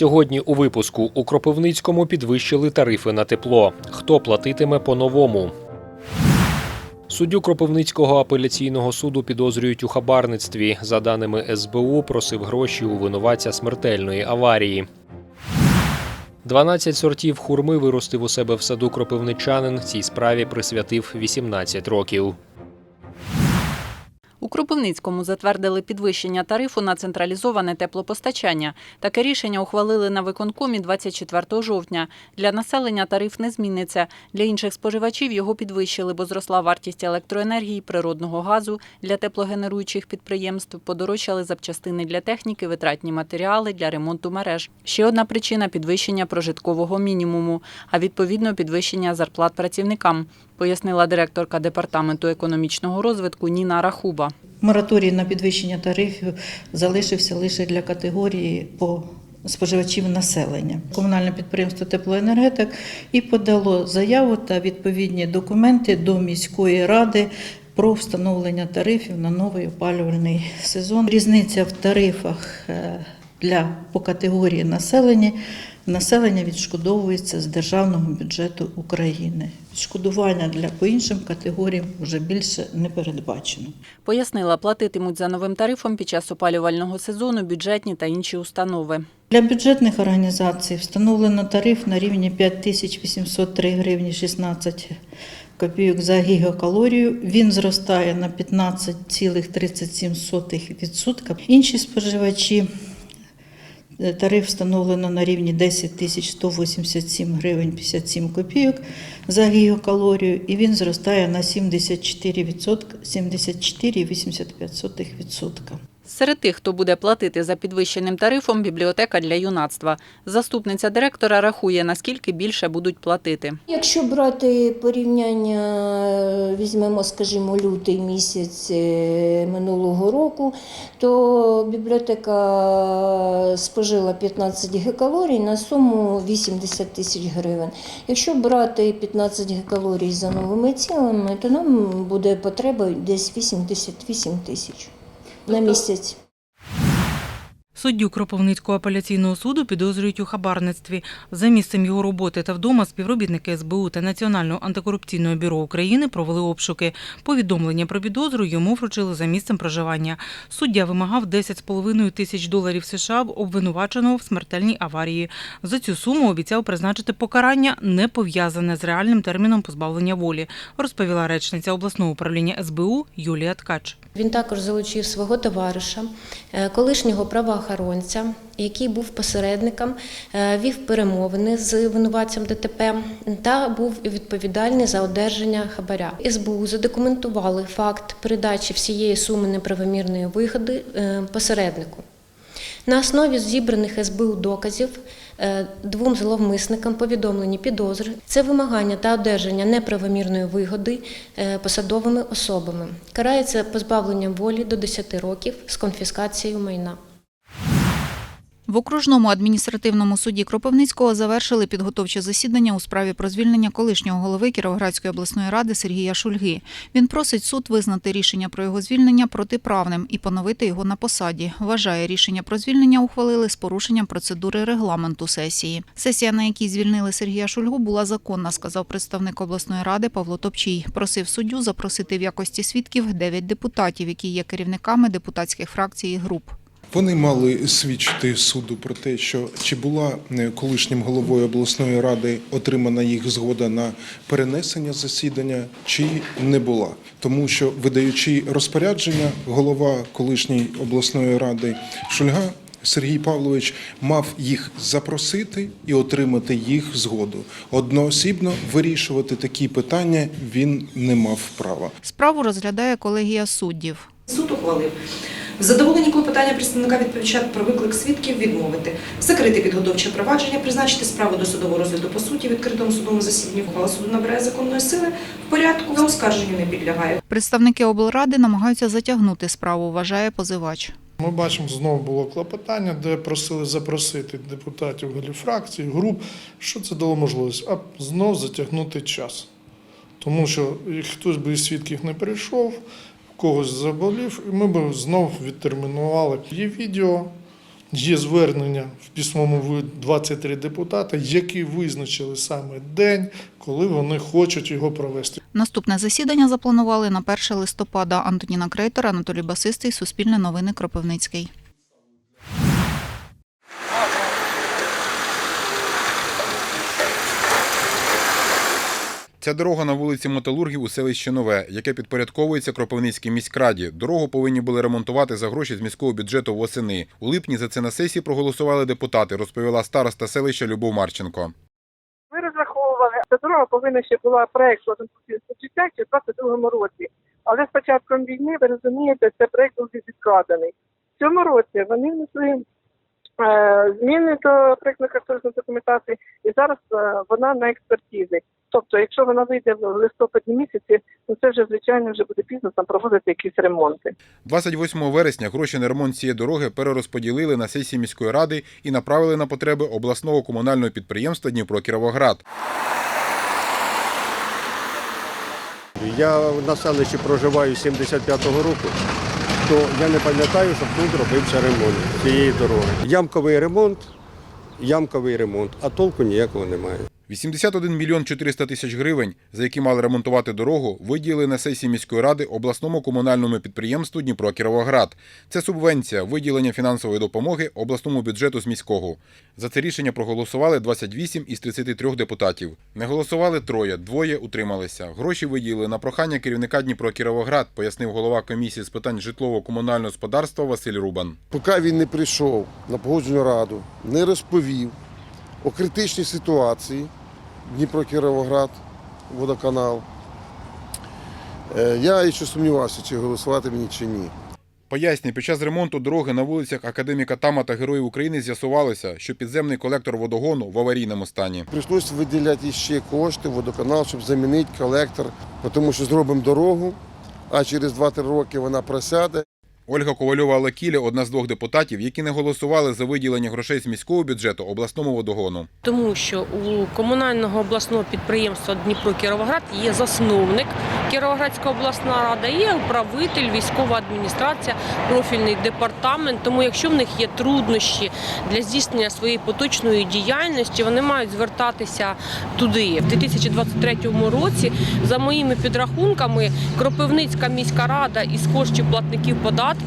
Сьогодні у випуску у Кропивницькому підвищили тарифи на тепло. Хто платитиме по-новому? Суддю Кропивницького апеляційного суду підозрюють у хабарництві. За даними СБУ, просив гроші у винуватця смертельної аварії. 12 сортів хурми виростив у себе в саду кропивничанин. Цій справі присвятив 18 років. У Кропивницькому затвердили підвищення тарифу на централізоване теплопостачання. Таке рішення ухвалили на виконкомі 24 жовтня. Для населення тариф не зміниться. Для інших споживачів його підвищили, бо зросла вартість електроенергії, природного газу. Для теплогенеруючих підприємств подорожчали запчастини для техніки, витратні матеріали для ремонту мереж. Ще одна причина підвищення прожиткового мінімуму, а відповідно підвищення зарплат працівникам, пояснила директорка департаменту економічного розвитку Ніна Рахуба. Мораторій на підвищення тарифів залишився лише для категорії по споживачів населення. Комунальне підприємство Теплоенергетик і подало заяву та відповідні документи до міської ради. Про встановлення тарифів на новий опалювальний сезон. Різниця в тарифах е, для по категорії населення. Населення відшкодовується з державного бюджету України. Відшкодування для по іншим категоріям вже більше не передбачено. Пояснила, платитимуть за новим тарифом під час опалювального сезону бюджетні та інші установи. Для бюджетних організацій встановлено тариф на рівні 5803 гривні 16 копійок за гігакалорію. Він зростає на 15,37%. Інші споживачі тариф встановлено на рівні 10 тисяч 187 гривень 57 копійок за гігакалорію, і він зростає на 74%, 74,85%. Серед тих, хто буде платити за підвищеним тарифом, бібліотека для юнацтва. Заступниця директора рахує, наскільки більше будуть платити. Якщо брати порівняння, візьмемо, скажімо, лютий місяць е, минулого року, то бібліотека спожила 15 гекалорій на суму 80 тисяч гривень. Якщо брати 15 гекалорій за новими цінами, то нам буде потреба десь 88 тисяч на місяць. Суддю Кропивницького апеляційного суду підозрюють у хабарництві. За місцем його роботи та вдома співробітники СБУ та Національного антикорупційного бюро України провели обшуки. Повідомлення про підозру йому вручили за місцем проживання. Суддя вимагав 10,5 тисяч доларів США обвинуваченого в смертельній аварії. За цю суму обіцяв призначити покарання, не пов'язане з реальним терміном позбавлення волі, розповіла речниця обласного управління СБУ Юлія Ткач. Він також залучив свого товариша, е, колишнього правоохоронця, який був посередником, е, вів перемовини з винуватцем ДТП та був відповідальний за одержання хабаря. СБУ задокументували факт передачі всієї суми неправомірної вигоди е, посереднику. На основі зібраних СБУ доказів е, двом зловмисникам повідомлені підозри. Це вимагання та одержання неправомірної вигоди посадовими особами. Карається позбавленням волі до 10 років з конфіскацією майна. В окружному адміністративному суді Кропивницького завершили підготовче засідання у справі про звільнення колишнього голови Кіровоградської обласної ради Сергія Шульги. Він просить суд визнати рішення про його звільнення протиправним і поновити його на посаді. Вважає, рішення про звільнення ухвалили з порушенням процедури регламенту сесії. Сесія, на якій звільнили Сергія Шульгу, була законна, сказав представник обласної ради Павло Топчій. Просив суддю запросити в якості свідків дев'ять депутатів, які є керівниками депутатських фракцій і груп. Вони мали свідчити суду про те, що чи була е, колишнім головою обласної ради отримана їх згода на перенесення засідання, чи не була. Тому що, видаючи розпорядження, голова колишньої обласної ради Шульга Сергій Павлович мав їх запросити і отримати їх згоду. Одноосібно вирішувати такі питання він не мав права. Справу розглядає колегія суддів. Суд ухвалив. В задоволенні клопотання представника відповідача про виклик свідків відмовити, закрити підготовче провадження, призначити справу до судового розгляду по суті, відкритому судовому засіданні ухвала суду набирає законної сили в порядку, за оскарженню не підлягає. Представники облради намагаються затягнути справу, вважає позивач. Ми бачимо, знову було клопотання, де просили запросити депутатів голів фракцій, груп. Що це дало можливість? А знов затягнути час. Тому що хтось би із свідків не прийшов, когось заболів, і ми б знов відтермінували. Є відео Є звернення в письмовому виді 23 депутата, які визначили саме день, коли вони хочуть його провести. Наступне засідання запланували на 1 листопада. Антоніна Крейтер, Анатолій Басистий, Суспільне новини Кропивницький. Ця дорога на вулиці Металургів у селищі Нове, яке підпорядковується Кропивницькій міськраді. Дорогу повинні були ремонтувати за гроші з міського бюджету восени. У липні за це на сесії проголосували депутати, розповіла староста селища Любов Марченко. Ми розраховували, ця дорога повинна ще була проект життя ще в 22-му році. Але з початком війни, ви розумієте, цей проект був відкладений. В цьому році вони внесли е, зміни до проєктно-кошторисної документації, і зараз е, вона на експертизі. Тобто, якщо вона вийде в листопаді місяці, то це вже звичайно вже буде пізно там проводити якісь ремонти. 28 вересня гроші на ремонт цієї дороги перерозподілили на сесії міської ради і направили на потреби обласного комунального підприємства Дніпро Кіровоград. Я на селищі проживаю 75-го року, то я не пам'ятаю, щоб тут робився ремонт цієї дороги. Ямковий ремонт, ямковий ремонт, а толку ніякого немає. 81 мільйон 400 тисяч гривень, за які мали ремонтувати дорогу, виділили на сесії міської ради обласному комунальному підприємству Дніпро Кіровоград. Це субвенція виділення фінансової допомоги обласному бюджету з міського. За це рішення проголосували 28 із 33 депутатів. Не голосували троє, двоє утрималися. Гроші виділили на прохання керівника Дніпро Кіровоград, пояснив голова комісії з питань житлово-комунального господарства Василь Рубан. Поки він не прийшов на погоджену раду, не розповів о критичній ситуації Дніпро Кіровоград, водоканал, е, я ще сумнівався, чи голосувати мені чи ні. Пояснює, під час ремонту дороги на вулицях Академіка Тама та Героїв України з'ясувалося, що підземний колектор водогону в аварійному стані. Прийшлося виділяти ще кошти водоканал, щоб замінити колектор, тому що зробимо дорогу, а через 2-3 роки вона просяде. Ольга Ковальова Алекіля – одна з двох депутатів, які не голосували за виділення грошей з міського бюджету обласному водогону. Тому що у комунального обласного підприємства Дніпро Кіровоград є засновник Кіровоградська обласна рада, є управитель, військова адміністрація, профільний департамент. Тому, якщо в них є труднощі для здійснення своєї поточної діяльності, вони мають звертатися туди. В 2023 році, за моїми підрахунками, Кропивницька міська рада із коштів платників податків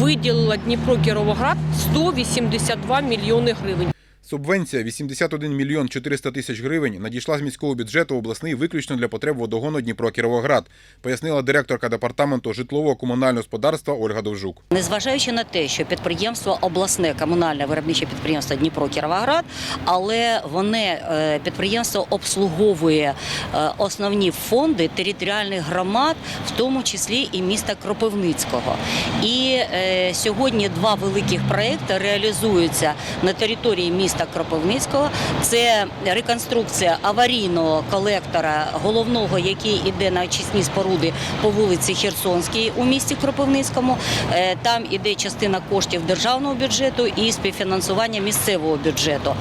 виділила Дніпро Кіровоград 182 мільйони гривень. Субвенція 81 мільйон 400 тисяч гривень надійшла з міського бюджету обласний виключно для потреб водогону Дніпро-Кіровоград, пояснила директорка департаменту житлового комунального господарства Ольга Довжук. Незважаючи на те, що підприємство обласне комунальне виробниче підприємство Дніпро Кіровоград, але вони е, підприємство обслуговує е, основні фонди територіальних громад, в тому числі і міста Кропивницького. І е, сьогодні два великих проекти реалізуються на території міста Кропивницького. Це реконструкція аварійного колектора головного, який іде на очисні споруди по вулиці Херсонській у місті Кропивницькому. Е, Там іде частина коштів державного бюджету і співфінансування місцевого бюджету.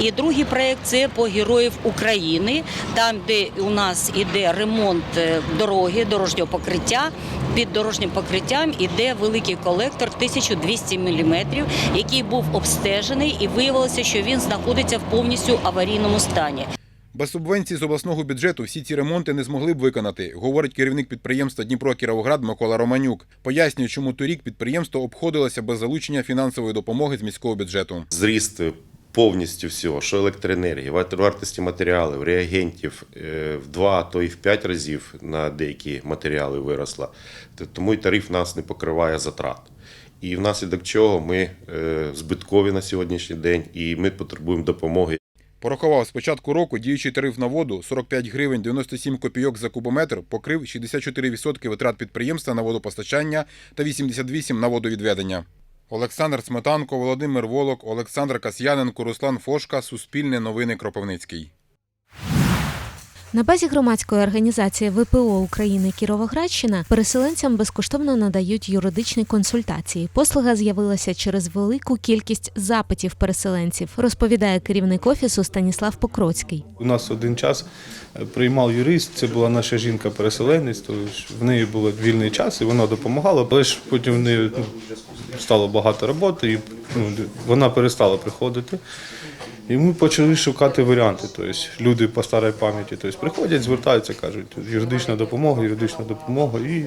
І другий проект це по героїв України, там, де у нас іде ремонт е, дороги, дорожнього покриття. Під дорожнім покриттям іде великий колектор 1200 мм, який був обстежений і виявилося, що він знаходиться в повністю аварійному стані. Без субвенції з обласного бюджету всі ці ремонти не змогли б виконати, говорить керівник підприємства Дніпро Кіровоград Микола Романюк. Пояснює, чому торік підприємство обходилося без залучення фінансової допомоги з міського бюджету. Зріст повністю всього, що електроенергії, вар- вартості матеріалів, реагентів е, в два, а то і в п'ять разів на деякі матеріали виросла. Тому і тариф нас не покриває затрат. І внаслідок чого ми е, збиткові на сьогоднішній день, і ми потребуємо допомоги. Порахував з початку року діючий тариф на воду 45 гривень 97 копійок за кубометр покрив 64% витрат підприємства на водопостачання та 88% на водовідведення. Олександр Сметанко, Володимир Волок, Олександр Касьяненко, Руслан Фошка, Суспільне новини Кропивницький. На базі громадської організації ВПО України Кіровоградщина переселенцям безкоштовно надають юридичні консультації. Послуга з'явилася через велику кількість запитів переселенців, розповідає керівник офісу Станіслав Покроцький. У нас один час е, приймав юрист, це була наша жінка-переселенець, в неї був вільний час і вона допомагала, але ж потім в неї ну, стало багато роботи, і ну, вона перестала приходити. І ми почали шукати варіанти. Тобто люди по старій пам'яті тобто, приходять, звертаються, кажуть, юридична допомога, юридична допомога. І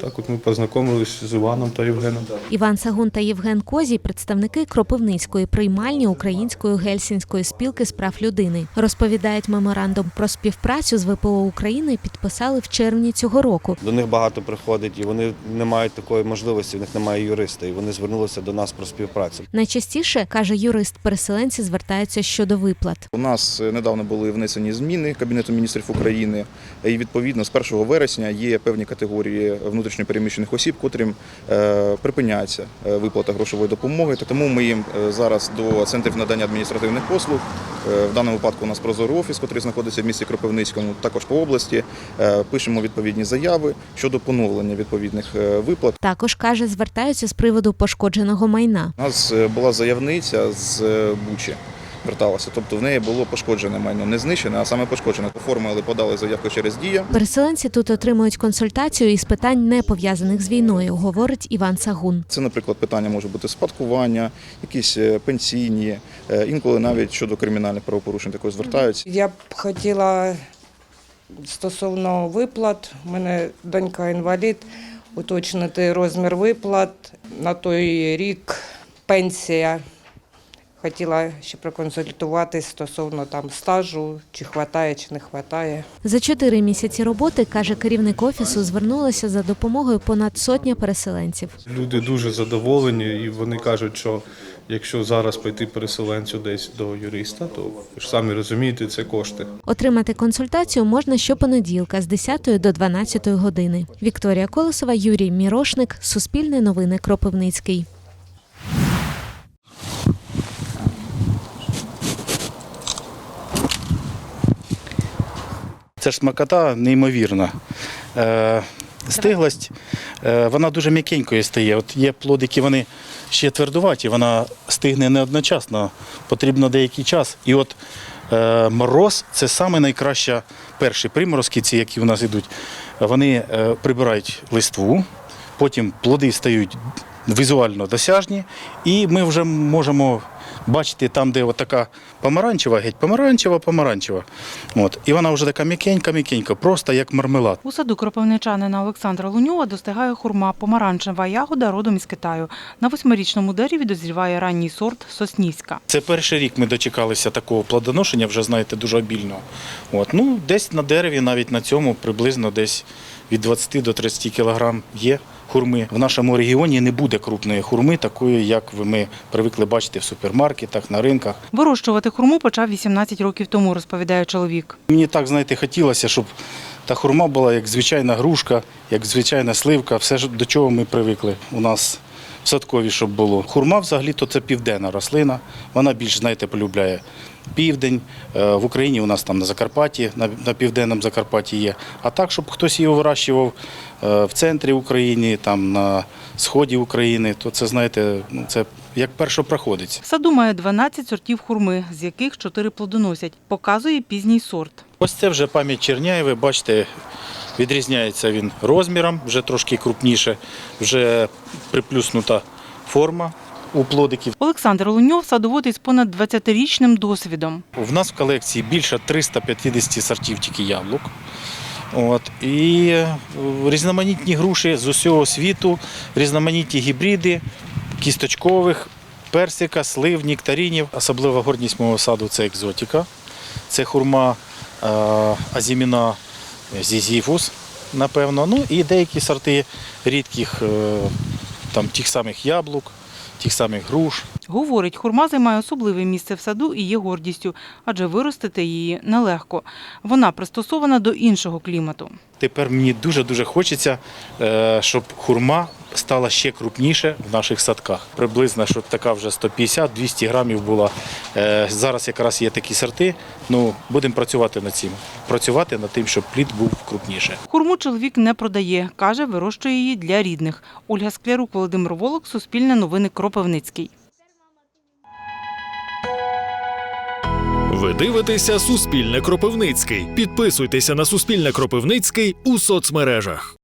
так от ми познайомилися з Іваном та Євгеном. Іван Сагун та Євген Козій представники Кропивницької приймальні Української гельсінської спілки з прав людини. Розповідають, меморандум про співпрацю з ВПО України підписали в червні цього року. До них багато приходить, і вони не мають такої можливості, в них немає юриста, і вони звернулися до нас про співпрацю. Найчастіше каже юрист, переселенці звертаються щодо виплат. У нас е, недавно були внесені зміни Кабінету міністрів України, і відповідно з 1 вересня є певні категорії внутрішньопереміщених осіб, котрим е, припиняється е, виплата грошової допомоги. Тому ми їм е, зараз до центрів надання адміністративних послуг. В даному випадку у нас прозорий офіс, який знаходиться в місті Кропивницькому, також по області. Пишемо відповідні заяви щодо поновлення відповідних виплат. Також каже, звертаються з приводу пошкодженого майна. У нас була заявниця з Бучі. Зверталася, тобто в неї було пошкоджене майно, не знищене, а саме пошкоджене. Оформили, подали заявку через дія. Переселенці тут отримують консультацію із питань, не пов'язаних з війною, говорить Іван Сагун. Це, наприклад, питання може бути спадкування, якісь е, пенсійні, е, інколи навіть щодо кримінальних правопорушень також звертаються. Я б хотіла стосовно виплат, у мене донька інвалід, уточнити розмір виплат на той рік пенсія. Хотіла ще проконсультуватись стосовно там стажу, чи хватає, чи не хватає. За чотири місяці роботи, каже керівник офісу, звернулися за допомогою понад сотня переселенців. Люди дуже задоволені, і вони кажуть, що якщо зараз пойти переселенцю десь до юриста, то ви ж самі розумієте, це кошти. Отримати консультацію можна щопонеділка з 10 до 12 години. Вікторія Колосова, Юрій Мірошник, Суспільне новини Кропивницький. Це ж смакота неймовірна. Е, стиглость, е, вона дуже м'якенькою стає. От є плодики, вони ще твердуваті, вона стигне не одночасно, потрібно деякий час. І от е, мороз це саме найкраща перші приморозки, ці, які в нас йдуть. Вони е, прибирають листву, потім плоди стають візуально досяжні, і ми вже можемо бачити там, де от така помаранчева, геть помаранчева, помаранчева. От. І вона вже така м'якенька, м'якенька, просто як мармелад. У саду кропивничанина Олександра Луньова достигає хурма помаранчева ягода родом із Китаю. На восьмирічному дереві дозріває ранній сорт соснівська. Це перший рік ми дочекалися такого плодоношення, вже знаєте, дуже обільного. От. Ну, десь на дереві, навіть на цьому, приблизно десь від 20 до 30 кілограм є хурми. В нашому регіоні не буде крупної хурми, такої, як ми привикли бачити в супермаркетах, на ринках. Вирощувати хурму почав 18 років тому, розповідає чоловік. Мені так, знаєте, хотілося, щоб та хурма була як звичайна грушка, як звичайна сливка, все до чого ми привикли у нас в садкові, щоб було. Хурма взагалі-то це південна рослина, вона більш, знаєте, полюбляє південь. Е, В Україні у нас там на Закарпатті, на, південному Закарпатті є. А так, щоб хтось її вирощував е, в центрі України, там на сході України, то це, знаєте, ну, це як першопроходець. В саду має 12 сортів хурми, з яких 4 плодоносять. Показує пізній сорт. Ось це вже пам'ять Черняєви, бачите, відрізняється він розміром, вже трошки крупніше, вже приплюснута форма у плодиків. Олександр Луньов садовод із понад 20-річним досвідом. В нас в колекції більше 350 сортів тільки яблук. От, і е, різноманітні груші з усього світу, різноманітні гібриди кісточкових, персика, слив, нектаринів. Особлива гордість мого саду це екзотика. Це хурма е, азіміна зізіфус, напевно. Ну і деякі сорти рідких е, там, тих самих яблук, тих самих груш. Говорить, хурма займає особливе місце в саду і є гордістю, адже виростити її нелегко. Вона пристосована до іншого клімату. Тепер мені дуже-дуже хочеться, е, щоб хурма стала ще крупніше в наших садках. Приблизно, щоб така вже 150-200 грамів була. Е, Зараз якраз є такі сорти. Ну, будемо працювати над цим. Працювати над тим, щоб плід був крупніше. Хурму чоловік не продає. Каже, вирощує її для рідних. Ольга Склярук, Володимир Волок, Суспільне новини Кропивницький. Ви дивитеся Суспільне Кропивницький. Підписуйтеся на Суспільне Кропивницький у соцмережах.